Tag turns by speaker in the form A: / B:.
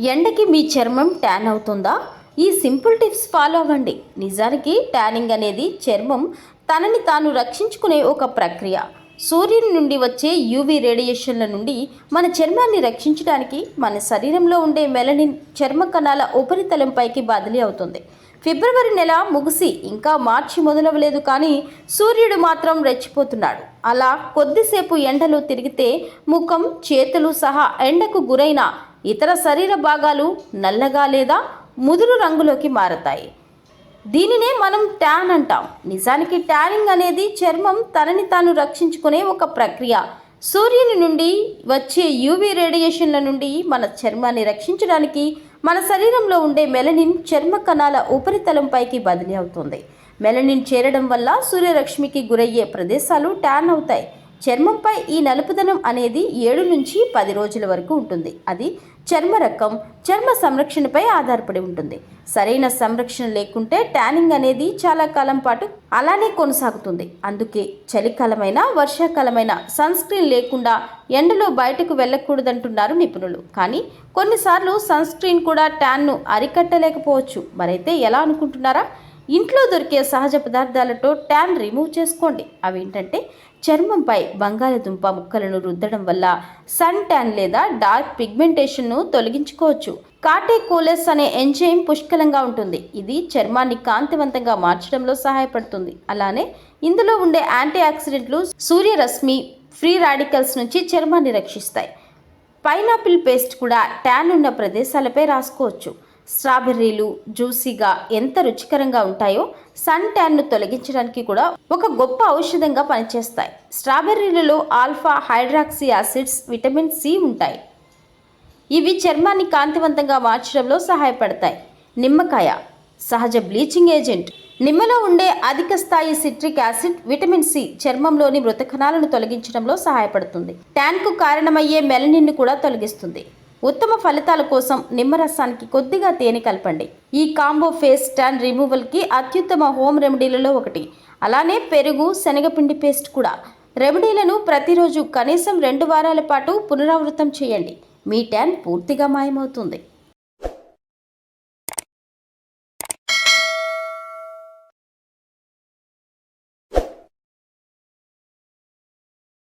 A: ఎండకి మీ చర్మం ట్యాన్ అవుతుందా? ఈ సింపుల్ టిప్స్ ఫాలో అవ్వండి. నిజానికి ట్యానింగ్ అనేది చర్మం తనని తాను రక్షించుకునే ఒక ప్రక్రియ. సూర్యుని నుండి వచ్చే యూవి రేడియేషన్ల నుండి మన చర్మాన్ని రక్షించడానికి మన శరీరంలో ఉండే మెలనిన్ చర్మ కణాల ఉపరితలంపైకి బదిలీ అవుతుంది. ఫిబ్రవరి నెల ముగిసి ఇంకా మార్చి మొదలవలేదు కానీ సూర్యుడు మాత్రం రెచ్చిపోతున్నాడు. అలా కొద్దిసేపు ఎండలో తిరిగితే ముఖం చేతులు సహా ఎండకు గురైన ఇతర శరీర భాగాలు నల్లగా లేదా ముదురు రంగులోకి మారతాయి. దీనినే మనం ట్యాన్ అంటాం. నిజానికి ట్యానింగ్ అనేది చర్మం తనని తాను రక్షించుకునే ఒక ప్రక్రియ. సూర్యుని నుండి వచ్చే యూవీ రేడియేషన్ల నుండి మన చర్మాన్ని రక్షించడానికి మన శరీరంలో ఉండే మెలనిన్ చర్మ కణాల ఉపరితలంపైకి బదిలీ అవుతుంది. మెలనిన్ చేరడం వల్ల సూర్యరశ్మికి గురయ్యే ప్రదేశాలు ట్యాన్ అవుతాయి. చర్మంపై ఈ నలుపుదనం అనేది ఏడు నుంచి పది రోజుల వరకు ఉంటుంది. అది చర్మ రకం చర్మ సంరక్షణపై ఆధారపడి ఉంటుంది. సరైన సంరక్షణ లేకుంటే ట్యానింగ్ అనేది చాలా కాలం పాటు అలానే కొనసాగుతుంది. అందుకే చలికాలమైన వర్షాకాలమైన సన్ స్క్రీన్ లేకుండా ఎండలో బయటకు వెళ్ళకూడదంటున్నారు నిపుణులు. కానీ కొన్నిసార్లు సన్ స్క్రీన్ కూడా ట్యాన్ను అరికట్టలేకపోవచ్చు. మరైతే ఎలా అనుకుంటున్నారా? ఇంట్లో దొరికే సహజ పదార్థాలతో ట్యాన్ రిమూవ్ చేసుకోండి. అవి ఏంటంటే చర్మంపై బంగాళదుంప ముక్కలను రుద్దడం వల్ల సన్ ట్యాన్ లేదా డార్క్ పిగ్మెంటేషన్ను తొలగించుకోవచ్చు. కాటేకోలెస్ అనే ఎంజైమ్ పుష్కలంగా ఉంటుంది. ఇది చర్మాన్ని కాంతివంతంగా మార్చడంలో సహాయపడుతుంది. అలానే ఇందులో ఉండే యాంటీ ఆక్సిడెంట్లు సూర్యరశ్మి ఫ్రీ రాడికల్స్ నుంచి చర్మాన్ని రక్షిస్తాయి. పైనాపిల్ పేస్ట్ కూడా ట్యాన్ ఉన్న ప్రదేశాలపై రాసుకోవచ్చు. స్ట్రాబెర్రీలు జ్యూసీగా ఎంత రుచికరంగా ఉంటాయో సన్ ట్యాన్ను తొలగించడానికి కూడా ఒక గొప్ప ఔషధంగా పనిచేస్తాయి. స్ట్రాబెర్రీలలో alpha hydroxy acids vitamin C ఉంటాయి. ఇవి చర్మాన్ని కాంతివంతంగా మార్చడంలో సహాయపడతాయి. నిమ్మకాయ సహజ బ్లీచింగ్ ఏజెంట్. నిమ్మలో ఉండే అధిక స్థాయి సిట్రిక్ యాసిడ్ విటమిన్ సి చర్మంలోని మృతకణాలను తొలగించడంలో సహాయపడుతుంది. ట్యాన్కు కారణమయ్యే మెలనిన్ను కూడా తొలగిస్తుంది. ఉత్తమ ఫలితాల కోసం నిమ్మరసానికి కొద్దిగా తేనె కలపండి. ఈ కాంబో ఫేస్ ట్యాన్ రిమూవల్కి అత్యుత్తమ హోమ్ రెమెడీలలో ఒకటి. అలానే పెరుగు శనగపిండి పేస్ట్ కూడా. రెమెడీలను ప్రతిరోజు కనీసం రెండు వారాల పాటు పునరావృతం చేయండి. మీ ట్యాన్ పూర్తిగా మాయమవుతుంది.